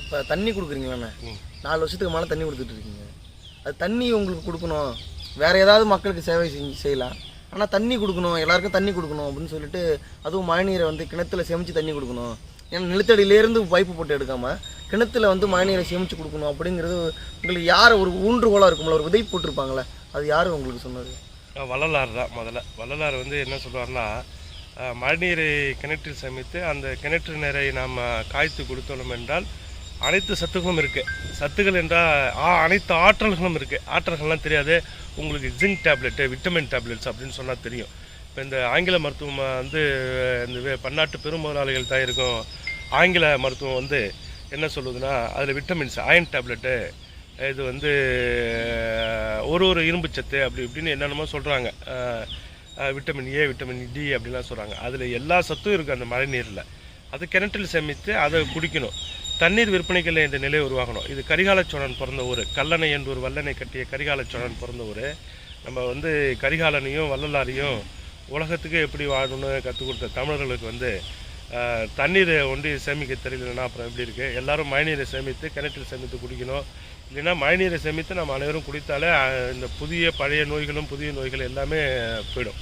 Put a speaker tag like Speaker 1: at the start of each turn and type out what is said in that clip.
Speaker 1: இப்போ தண்ணி கொடுக்குறீங்களாண்ணே. நாலு வருஷத்துக்கு மேலே தண்ணி கொடுத்துட்டு இருக்கீங்க. அது தண்ணி உங்களுக்கு கொடுக்கணும். வேற ஏதாவது மக்களுக்கு சேவை செஞ்சு செய்யலாம். ஆனால் தண்ணி கொடுக்கணும். எல்லாருக்கும் தண்ணி கொடுக்கணும் அப்படின்னு சொல்லிட்டு அதுவும் மழைநீரை வந்து கிணத்துல சேமித்து தண்ணி கொடுக்கணும். ஏன்னா நிலத்தடியிலேருந்து பைப்பு போட்டு எடுக்காம கிணத்துல வந்து மழைநீரை சேமித்து கொடுக்கணும் அப்படிங்கிறது உங்களுக்கு யார் ஒரு ஊன்றுகோலாக இருக்கும்ல ஒரு விதை போட்டிருப்பாங்களே அது யார் உங்களுக்கு சொன்னது?
Speaker 2: அஹ் வள்ளலார் தான் முதல்ல. வள்ளலார் வந்து என்ன சொல்லுவார்னா மழைநீரை கிணற்றில் சமைத்து அந்த கிணற்று நீரை நாம் காய்த்து கொடுத்தோம் என்றால் அனைத்து சத்துக்களும் இருக்குது சத்துக்கள் என்றால் ஆ அனைத்து ஆற்றல்களும் இருக்குது ஆற்றல்கள்லாம் தெரியாது. உங்களுக்கு ஜிங்க் டேப்லெட்டு விட்டமின் டேப்லெட்ஸ் அப்படின்னு சொன்னால் தெரியும். இப்போ இந்த ஆங்கில மருத்துவம் வந்து இந்த வே- பன்னாட்டு பெருமுதலாளிகள் தான் இருக்கும். ஆங்கில மருத்துவம் வந்து என்ன சொல்லுதுன்னா அதில் விட்டமின்ஸ் அயன் டேப்லெட்டு இது வந்து ஒரு ஒரு இரும்பு சத்து அப்படி இப்படின்னு என்னென்னமோ சொல்கிறாங்க விட்டமின் ஏ விட்டமின் டி அப்படிலாம் சொல்கிறாங்க அதில் எல்லா சத்தும் இருக்குது அந்த மழை நீரில். அது கிணற்றில் சேமித்து அதை குடிக்கணும். தண்ணீர் விற்பனைகளில் இந்த நிலை உருவாகணும் இது கரிகால சோழன் பிறந்த ஊர். கல்லணை என்று ஒரு வல்லனை கட்டிய கரிகாலச்சோழன் பிறந்த ஊர். நம்ம வந்து கரிகாலனையும் வள்ளலாரையும் உலகத்துக்கு எப்படி வாழணும்னு கற்றுக் கொடுத்த தமிழர்களுக்கு வந்து தண்ணீரை ஒண்டி சேமிக்க தெரியலன்னா அப்புறம் எப்படி இருக்குது எல்லாரும் மழைநீரை சேமித்து கிணற்றில் சேமித்து குடிக்கணும். இல்லைன்னா மழைநீரை சேமித்து நம்ம அனைவரும் குடித்தாலே இந்த புதிய பழைய நோய்களும் புதிய நோய்கள் எல்லாமே போயிடும்.